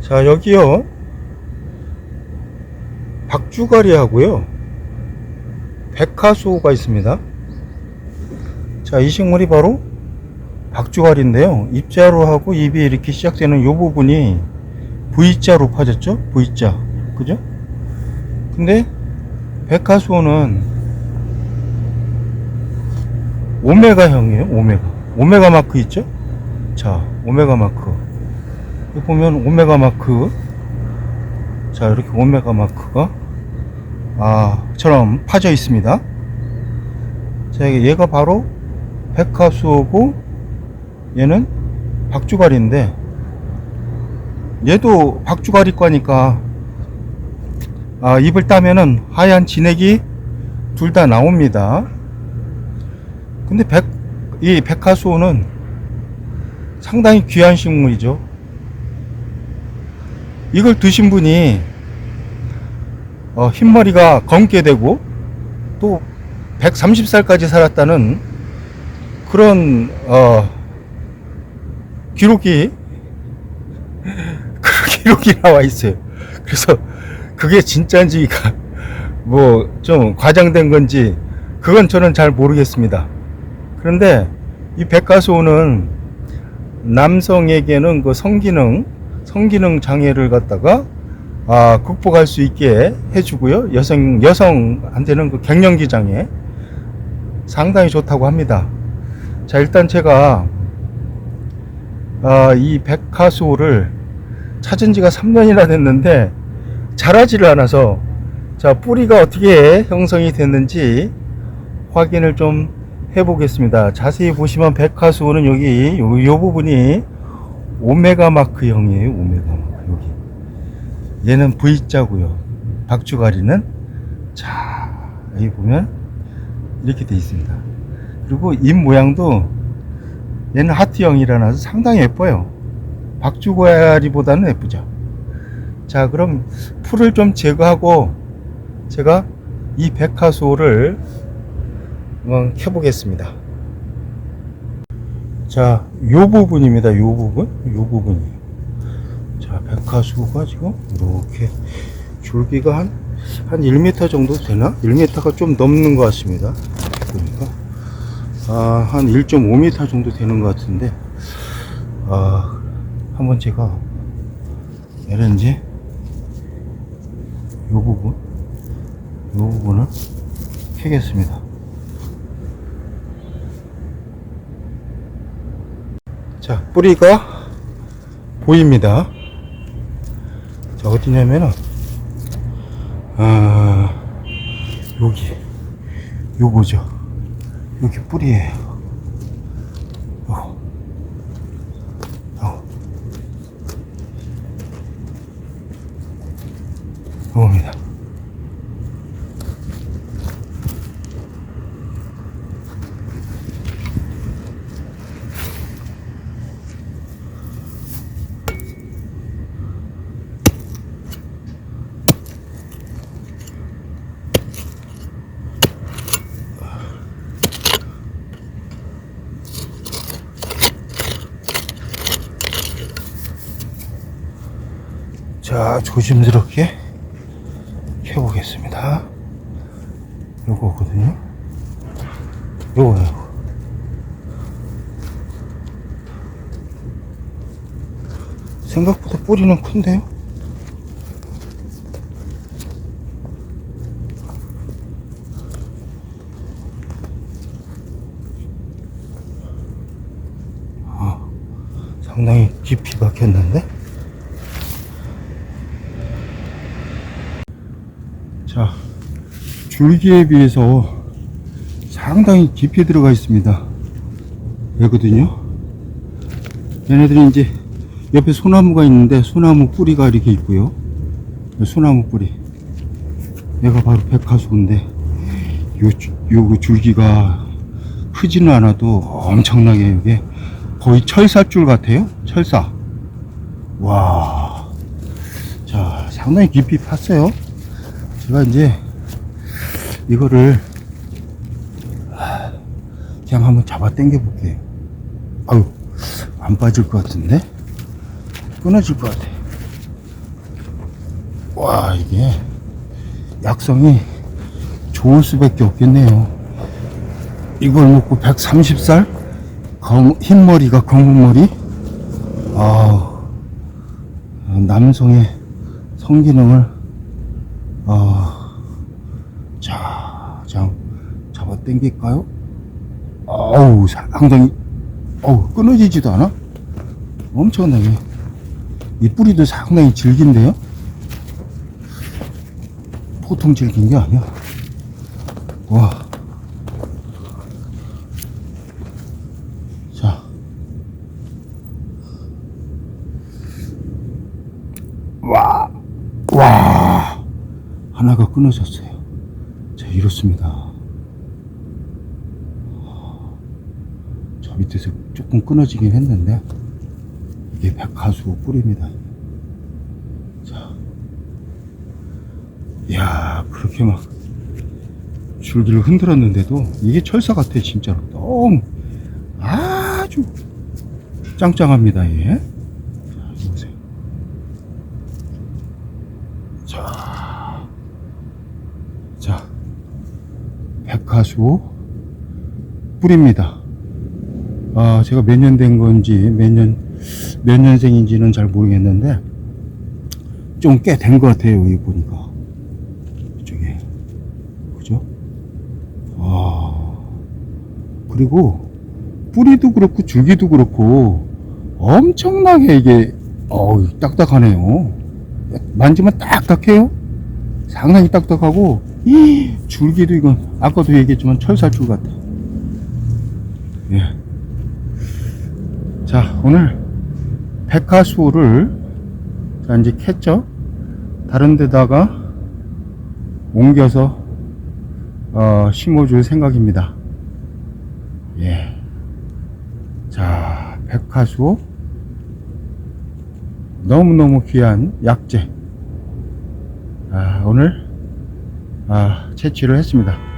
자, 여기요. 박주가리 하고요. 백화수호가 있습니다. 자, 이 식물이 바로 박주가리인데요. 입자로 하고 잎이 이렇게 시작되는 이 부분이 V자로 파졌죠? V자. 그죠? 근데 백화수호는 오메가형이에요. 오메가. 오메가 마크 있죠? 자, 오메가 마크. 여기 보면 오메가 마크. 자, 이렇게 오메가 마크가 아, 처럼 파져 있습니다. 자, 얘가 바로 백화수호고 얘는 박주가리인데 얘도 박주가리과니까 아, 잎을 따면은 하얀 진액이 둘 다 나옵니다. 근데 백, 이 백화수호는 상당히 귀한 식물이죠. 이걸 드신 분이 어, 흰머리가 검게 되고 또 130살까지 살았다는 그런 어, 기록이 그 기록이 나와 있어요. 그래서 그게 진짜인지가 뭐 좀 과장된 건지 그건 저는 잘 모르겠습니다. 그런데 이 백가수호는 남성에게는 그 성기능 성기능 장애를 갖다가 아, 극복할 수 있게 해주고요. 여성 여성한테는 그 갱년기 장애 상당히 좋다고 합니다. 자 일단 제가 아, 이 백화수호를 찾은 지가 3년이나 됐는데 자라지를 않아서 자 뿌리가 어떻게 형성이 됐는지 확인을 좀 해보겠습니다. 자세히 보시면 백화수호는 여기 요, 요 부분이 오메가 마크형이에요. 오메가 마크 여기 얘는 V자고요. 박주가리는 자 여기 보면 이렇게 돼 있습니다. 그리고 잎 모양도 얘는 하트형이라서 상당히 예뻐요. 박주가리보다는 예쁘죠. 자 그럼 풀을 좀 제거하고 제가 이 백화수호를 한번 켜보겠습니다. 자, 요 부분입니다. 요 부분, 요 부분이에요. 자, 백화수가 지금 이렇게 줄기가 한, 한 1m 정도 되나? 1m가 좀 넘는 것 같습니다. 보니까. 아, 한 1.5m 정도 되는 것 같은데, 아, 한번 제가, 이런지, 요 부분, 요 부분을 켜겠습니다. 자, 뿌리가 보입니다. 자, 어디냐면은, 아, 여기, 요거죠. 여기 뿌리에요. 요, 요. 요겁니다. 자, 조심스럽게 켜보겠습니다. 요거거든요. 요거요. 생각보다 뿌리는 큰데요? 아, 상당히 깊이 박혔는데? 자, 줄기에 비해서 상당히 깊이 들어가 있습니다. 여거든요. 얘네들이 이제 옆에 소나무가 있는데 소나무 뿌리가 이렇게 있고요. 소나무 뿌리. 얘가 바로 백화수인데 요, 주- 요 줄기가 크지는 않아도 엄청나게 이게 거의 철사줄 같아요. 철사. 와. 자, 상당히 깊이 팠어요. 제가 이제 이거를 하, 그냥 한번 잡아 당겨 볼게요. 아유, 안 빠질 것 같은데? 끊어질 것 같아. 와, 이게 약성이 좋을 수밖에 없겠네요. 이걸 먹고 130살? 검, 흰머리가 검은 머리? 아, 남성의 성기능을, 아, 자, 자, 잡아 당길까요? 어우, 상당히, 어우, 끊어지지도 않아? 엄청나게. 이 뿌리도 상당히 질긴데요? 보통 질긴 게 아니야. 와. 자. 와. 와. 하나가 끊어졌어요. 자, 이렇습니다. 저 밑에서 조금 끊어지긴 했는데, 이게 백화수 뿌리입니다. 자. 이야, 그렇게 막 줄기를 흔들었는데도 이게 철사 같아, 진짜로. 너무 아주 짱짱합니다, 얘. 보세요. 자. 자. 백화수 뿌립니다. 아, 제가 몇 년 된 건지, 몇 년, 몇 년생인지는 잘 모르겠는데, 좀 꽤 된 것 같아요, 여기 보니까. 이쪽에. 그죠? 아. 그리고, 뿌리도 그렇고, 줄기도 그렇고, 엄청나게 이게, 어우, 딱딱하네요. 만지면 딱딱해요? 상당히 딱딱하고, 이 줄기도 이건, 아까도 얘기했지만 철사줄 같아. 예. 자, 오늘 백화수를 자, 이제 캤죠? 다른 데다가 옮겨서 어, 심어줄 생각입니다. 예. 자, 백화수 너무너무 귀한 약재. 아, 오늘 아, 채취를 했습니다.